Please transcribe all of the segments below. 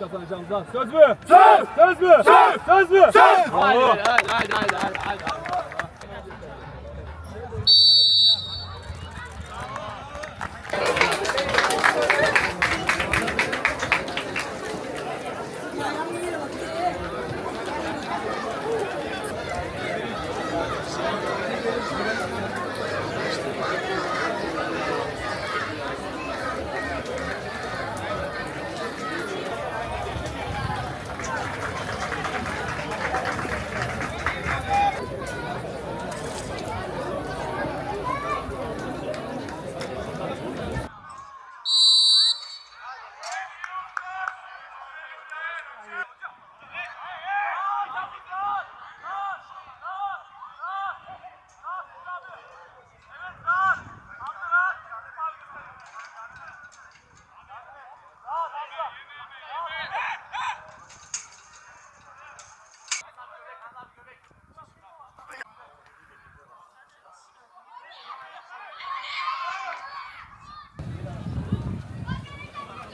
Maç kazanacağız lan. Söz mü? Söz! Söz mü? Söz! Söz mü? Söz! Haydi haydi haydi haydi haydi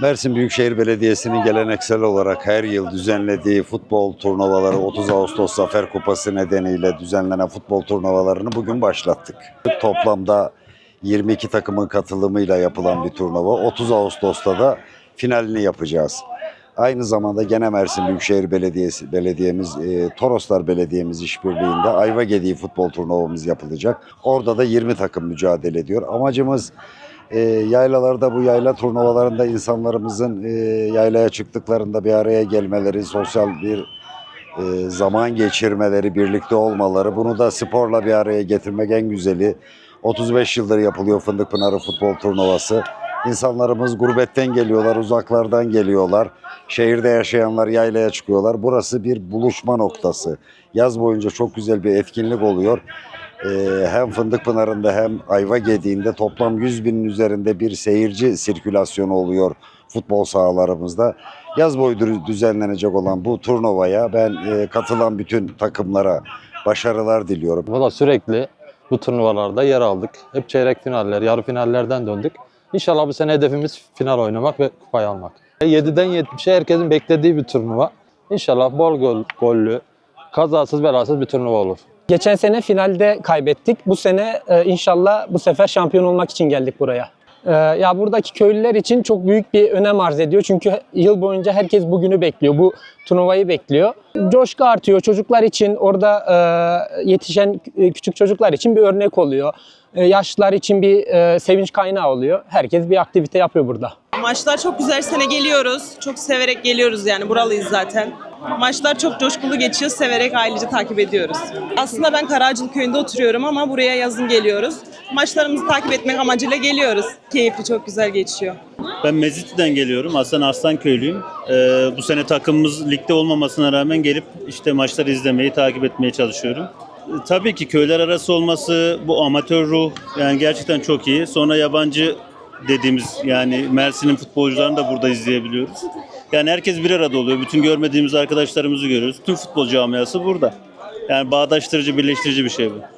Mersin Büyükşehir Belediyesi'nin geleneksel olarak her yıl düzenlediği futbol turnuvaları 30 Ağustos Zafer Kupası nedeniyle düzenlenen futbol turnuvalarını bugün başlattık. Toplamda 22 takımın katılımıyla yapılan bir turnuva. 30 Ağustos'ta da finalini yapacağız. Aynı zamanda gene Mersin Büyükşehir Belediyesi Belediyemiz e, Toroslar Belediyemiz işbirliğinde Ayva Gediği futbol turnuvamız yapılacak. Orada da 20 takım mücadele ediyor. Amacımız e, yaylalarda bu yayla turnuvalarında insanlarımızın e, yaylaya çıktıklarında bir araya gelmeleri, sosyal bir e, zaman geçirmeleri, birlikte olmaları. Bunu da sporla bir araya getirmek en güzeli. 35 yıldır yapılıyor Fındık Pınarı Futbol Turnuvası. İnsanlarımız gurbetten geliyorlar, uzaklardan geliyorlar. Şehirde yaşayanlar yaylaya çıkıyorlar. Burası bir buluşma noktası. Yaz boyunca çok güzel bir etkinlik oluyor. Ee, hem Fındık Pınarı'nda hem Ayva Gediği'nde toplam 100 binin üzerinde bir seyirci sirkülasyonu oluyor futbol sahalarımızda. Yaz boyu dü- düzenlenecek olan bu turnuvaya ben e, katılan bütün takımlara başarılar diliyorum. Valla sürekli bu turnuvalarda yer aldık. Hep çeyrek finaller, yarı finallerden döndük. İnşallah bu sene hedefimiz final oynamak ve kupayı almak. 7'den 70'e herkesin beklediği bir turnuva. İnşallah bol gol, gollü, kazasız belasız bir turnuva olur. Geçen sene finalde kaybettik. Bu sene e, inşallah bu sefer şampiyon olmak için geldik buraya. E, ya buradaki köylüler için çok büyük bir önem arz ediyor. Çünkü yıl boyunca herkes bugünü bekliyor. Bu turnuvayı bekliyor. Coşku artıyor. Çocuklar için orada e, yetişen e, küçük çocuklar için bir örnek oluyor. E, yaşlılar için bir e, sevinç kaynağı oluyor. Herkes bir aktivite yapıyor burada. Maçlar çok güzel sene geliyoruz. Çok severek geliyoruz yani buralıyız zaten. Maçlar çok coşkulu geçiyor. Severek ailece takip ediyoruz. Aslında ben Karaağaçlı köyünde oturuyorum ama buraya yazın geliyoruz. Maçlarımızı takip etmek amacıyla geliyoruz. Keyifli, çok güzel geçiyor. Ben Mezitli'den geliyorum. Aslen Arslanköylüyüm. Ee, bu sene takımımız ligde olmamasına rağmen gelip işte maçları izlemeyi, takip etmeye çalışıyorum. Ee, tabii ki köyler arası olması, bu amatör ruh yani gerçekten çok iyi. Sonra yabancı dediğimiz yani Mersin'in futbolcularını da burada izleyebiliyoruz. Yani herkes bir arada oluyor. Bütün görmediğimiz arkadaşlarımızı görüyoruz. Tüm futbol camiası burada. Yani bağdaştırıcı, birleştirici bir şey bu.